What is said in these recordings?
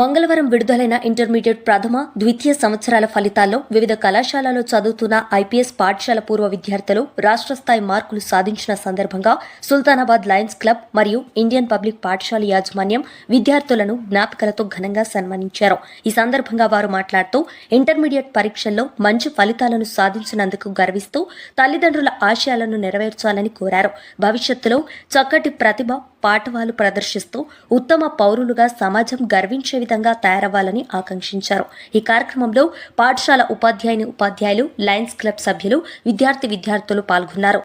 మంగళవారం విడుదలైన ఇంటర్మీడియట్ ప్రథమ ద్వితీయ సంవత్సరాల ఫలితాల్లో వివిధ కళాశాలలో చదువుతున్న ఐపీఎస్ పాఠశాల పూర్వ విద్యార్థులు రాష్ట్ర స్థాయి మార్కులు సాధించిన సందర్భంగా సుల్తానాబాద్ లయన్స్ క్లబ్ మరియు ఇండియన్ పబ్లిక్ పాఠశాల యాజమాన్యం విద్యార్థులను జ్ఞాపికలతో ఘనంగా సన్మానించారు. ఈ సందర్భంగా వారు మాట్లాడుతూ ఇంటర్మీడియట్ పరీక్షల్లో మంచి ఫలితాలను సాధించినందుకు గర్విస్తూ తల్లిదండ్రుల ఆశయాలను నెరవేర్చాలని కోరారు. భవిష్యత్తులో చక్కటి ప్రతిభ పాఠవాలు ప్రదర్శిస్తూ ఉత్తమ పౌరులుగా సమాజం గర్వించే విధంగా తయారవ్వాలని ఆకాంక్షించారు. ఈ కార్యక్రమంలో పాఠశాల ఉపాధ్యాయుని ఉపాధ్యాయులు లయన్స్ క్లబ్ సభ్యులు విద్యార్థి విద్యార్థులు పాల్గొన్నారు.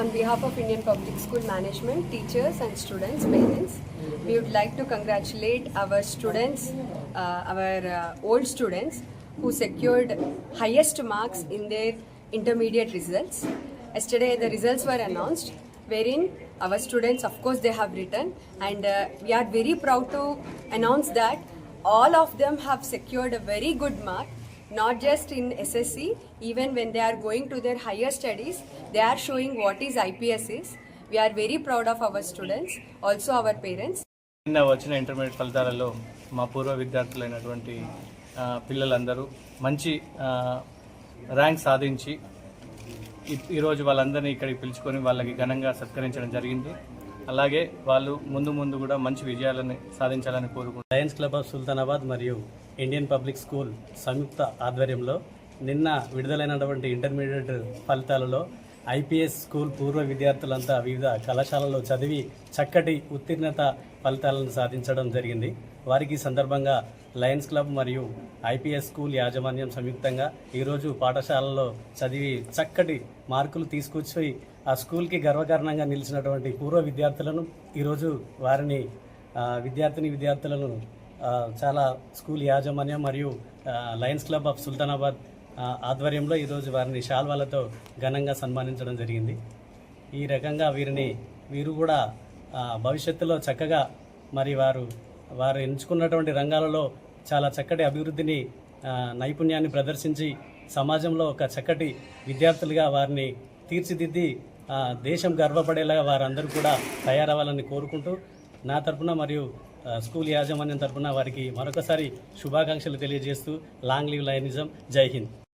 On behalf of Indian Public School Management, teachers and students, parents, we would like to congratulate our students, uh, our uh, old students who secured highest marks in their intermediate results. Yesterday the results were announced wherein our students of course they have written and uh, we are very proud to announce that all of them have secured a very good mark not just in SSC, even when they are going to their higher studies, they are showing what is IPS is. We are very proud of our students, also our parents. నిన్న వచ్చిన intermediate ఫలితాలలో మా పూర్వ విద్యార్థులైనటువంటి ఆ, పిల్లలందరూ మంచి ఆ, rank సాధించి ఈ- ఈరోజు వాళ్ళందరినీ ఇక్కడికి పిలుచుకొని వాళ్ళకి ఘనంగా సత్కరించడం జరిగింది అలాగే వాళ్ళు ముందు ముందు కూడా మంచి విజయాలని సాధించాలని కోరుకుంటున్నాను. లయన్స్ క్లబ్ ఆఫ్ సుల్తానాబాద్ మరియు ఇండియన్ పబ్లిక్ స్కూల్ సంయుక్త ఆధ్వర్యంలో నిన్న విడుదలైనటువంటి ఇంటర్మీడియట్ ఫలితాలలో ఐపీఎస్ స్కూల్ పూర్వ విద్యార్థులంతా వివిధ కళాశాలలో చదివి చక్కటి ఉత్తీర్ణత ఫలితాలను సాధించడం జరిగింది. వారికి సందర్భంగా లయన్స్ క్లబ్ మరియు ఐపీఎస్ స్కూల్ యాజమాన్యం సంయుక్తంగా ఈరోజు పాఠశాలలో చదివి చక్కటి మార్కులు తీసుకొచ్చి ఆ స్కూల్కి గర్వకారణంగా నిలిచినటువంటి పూర్వ విద్యార్థులను ఈరోజు వారిని విద్యార్థిని విద్యార్థులను చాలా స్కూల్ యాజమాన్యం మరియు లయన్స్ క్లబ్ ఆఫ్ సుల్తానాబాద్ ఆధ్వర్యంలో ఈరోజు వారిని శాల్వాలతో ఘనంగా సన్మానించడం జరిగింది. ఈ రకంగా వీరిని వీరు కూడా భవిష్యత్తులో చక్కగా మరి వారు వారు ఎంచుకున్నటువంటి రంగాలలో చాలా చక్కటి అభివృద్ధిని నైపుణ్యాన్ని ప్రదర్శించి సమాజంలో ఒక చక్కటి విద్యార్థులుగా వారిని తీర్చిదిద్ది దేశం గర్వపడేలాగా వారందరూ కూడా తయారవ్వాలని కోరుకుంటూ నా తరపున మరియు స్కూల్ యాజమాన్యం తరపున వారికి మరొకసారి శుభాకాంక్షలు తెలియజేస్తూ లాంగ్ లీవ్ లయనిజం. జై హింద్.